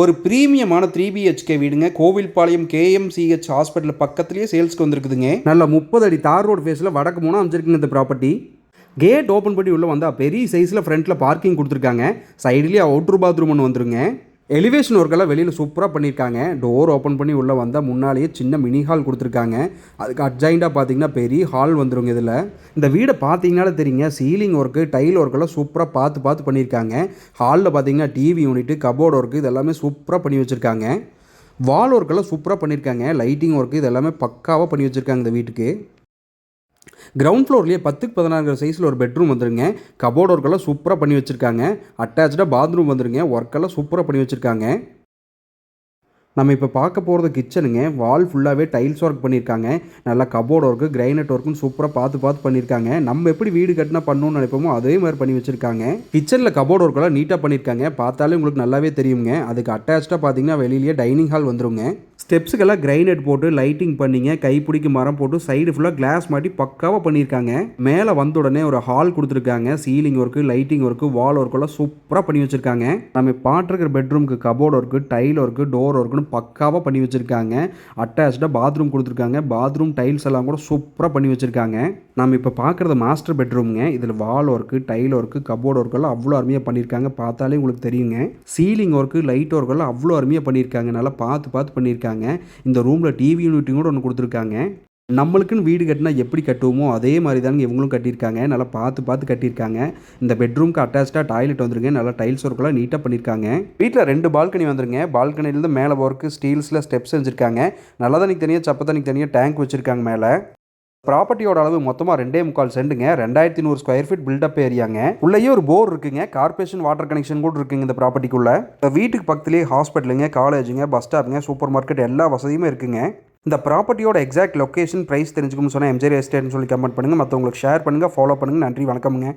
ஒரு ப்ரீமியமான three BHK வீடுங்க. Kovilpalayam KMCH hospital பக்கத்துலேயே சேல்ஸ்க்கு வந்திருக்குதுங்க. நல்ல முப்பது அடி தார் ரோடு ஃபேஸில் வடக்கு மூணு அமைச்சிருக்குங்க இந்த ப்ராப்பர்ட்டி கேட் ஓப்பன் பண்ணி உள்ளே வந்தால் பெரிய சைஸில் ஃப்ரண்ட்டில் பார்க்கிங் கொடுத்துருக்காங்க. சைட்லேயே அவுட்ரு பாத்ரூம் ஒன்று வந்துருங்க. எலிவேஷன் ஒர்க்கெல்லாம் வெளியில் சூப்பராக பண்ணியிருக்காங்க. டோர் ஓப்பன் பண்ணி உள்ளே வந்தால் முன்னாலேயே சின்ன மினி ஹால் கொடுத்துருக்காங்க. அதுக்கு அட்ஜாயிண்டாக பார்த்தீங்கன்னா பெரிய ஹால் வந்துருங்க இதில். இந்த வீடை பார்த்தீங்கனாலே தெரியுங்க. சீலிங் ஒர்க்கு டைல் ஒர்க்கெல்லாம் சூப்பராக பார்த்து பார்த்து பண்ணியிருக்காங்க. ஹாலில் பார்த்தீங்கன்னா டிவி யூனிட்டு கபோர்டு ஒர்க்கு இது எல்லாமே சூப்பராக பண்ணி வச்சுருக்காங்க. வால் ஒர்க்கெல்லாம் சூப்பராக பண்ணியிருக்காங்க. லைட்டிங் ஒர்க்கு இது எல்லாமே பக்காவாக பண்ணி வச்சுருக்காங்க இந்த வீட்டுக்கு. கிரவுண்ட் ஃப்ளோர்லேயே பத்துக்கு பதினாறு சைஸில் ஒரு பெட்ரூம் வந்துருங்க. கபோர்ட் ஒர்க்கெல்லாம் சூப்பராக பண்ணி வச்சுருக்காங்க. அட்டாச்சாக பாத்ரூம் வந்துருங்க. ஒர்க்கெல்லாம் சூப்பராக பண்ணி வச்சுருக்காங்க. நம்ம இப்போ பார்க்க போகிறது கிச்சனுங்க வால் ஃபுல்லாகவே டைல்ஸ் ஒர்க் பண்ணியிருக்காங்க நல்லா கபோர்ட் ஒர்க்கு கிரைனட் ஒர்க்குன்னு சூப்பராக பார்த்து பார்த்து பண்ணியிருக்காங்க நம்ம எப்படி வீடு கட்டினா பண்ணணும்னு நினைப்போமோ அதே மாதிரி பண்ணி வச்சுருக்காங்க. கிச்சனில் கபோர்ட் ஒர்க்கெல்லாம் நீட்டாக பண்ணியிருக்காங்க பார்த்தாலே உங்களுக்கு நல்லாவே தெரியுங்க. அதுக்கு அட்டாச்சாக பார்த்தீங்கன்னா வெளியிலேயே டைனிங் ஹால் வந்துருங்க. ஸ்டெப்ஸுக்கெல்லாம் கிரைனட் போட்டு லைட்டிங் பண்ணிங்க கைப்பிடிக்கு மரம் போட்டு சைடு ஃபுல்லாக கிளாஸ் மாட்டி பக்காவாக பண்ணியிருக்காங்க. மேலே வந்த உடனே ஒரு ஹால் கொடுத்துருக்காங்க. Ceiling work lighting work wall ஒர்க்கெல்லாம் சூப்பராக பண்ணி வச்சுருக்காங்க. நம்ம பாட்டிருக்கிற பெட்ரூம்க்கு cupboard work tile work door ஒர்க்குன்னு பக்காவாக பண்ணி வச்சுருக்காங்க. அட்டாச்சாக பாத்ரூம் கொடுத்துருக்காங்க. பாத்ரூம் டைல்ஸ் எல்லாம் கூட சூப்பராக பண்ணி வச்சுருக்காங்க. நம்ம இப்போ பார்க்குறது மாஸ்டர் பெட்ரூம்ங்க இதில் wall work tile work cupboard ஒர்க்கெல்லாம் அவ்வளோ அருமையாக பண்ணியிருக்காங்க. பார்த்தாலே உங்களுக்கு தெரியுங்க. சீலிங் ஒர்க்கு லைட் ஒர்க்கெல்லாம் அவ்வளோ அருமையாக பண்ணியிருக்காங்க. நல்லா பார்த்து பார்த்து பண்ணியிருக்காங்க. இந்த ரூமில் டிவி யூனிட்டும் கூட ஒன்று கொடுத்துருக்காங்க. நம்மளுக்குன்னு வீடு கட்டினா எப்படி கட்டுவோமோ அதே மாதிரி தானுங்க இவங்களும் கட்டியிருக்காங்க. நல்லா பார்த்து பார்த்து கட்டியிருக்காங்க. இந்த பெட்ரூம்க்கு அட்டாச்சாக டாய்லெட் வந்துருங்க. நல்லா டைல்ஸ் ஒர்க்கெல்லாம் நீட்டாக பண்ணியிருக்காங்க. வீட்டில் ரெண்டு பால்கனி வந்துருங்க. பால்கனிலேருந்து மேலே ஒர்க்கு ஸ்டீல்ஸில் ஸ்டெப்ஸ் செஞ்சுருக்காங்க. நல்லா தண்ணிக்கு தனியாக சப்ப தனியாக டேங்க் வச்சுருக்காங்க மேலே. ப்ராப்பர்ட்டியோட அளவு மொத்தமாக ரெண்டே முக்கால் செண்டுங்க ரெண்டாயிரத்தி நூறு ஸ்கொயர் ஃபீட் பில்டப் ஏரியாங்க உள்ளேயே ஒரு போர் இருக்குங்க. கார்பரேஷன் வாட்டர் கனெக்ஷன் கூட இருக்குங்க இந்த ப்ராப்பர்ட்டிக்குள்ள இப்போ வீட்டுக்கு பக்கத்துலேயே ஹாஸ்பிட்டலுங்க காலேஜுங்க பஸ் ஸ்டாப்புங்க சூப்பர் மார்க்கெட் எல்லா வசதியுமே இருக்குங்க. இந்த ப்ராப்பர்ட்டியோட எக்ஸாக்ட் லொக்கேஷன் ப்ரைஸ் தெரிஞ்சுக்கணும்னு சொன்னால் எம்ஜிஆர் எஸ்டேட்னு சொல்லி கமெண்ட் பண்ணுங்கள் மற்றவங்களுக்கு ஷேர் பண்ணுங்கள் ஃபாலோ பண்ணுங்கள் நன்றி வணக்கமுங்க.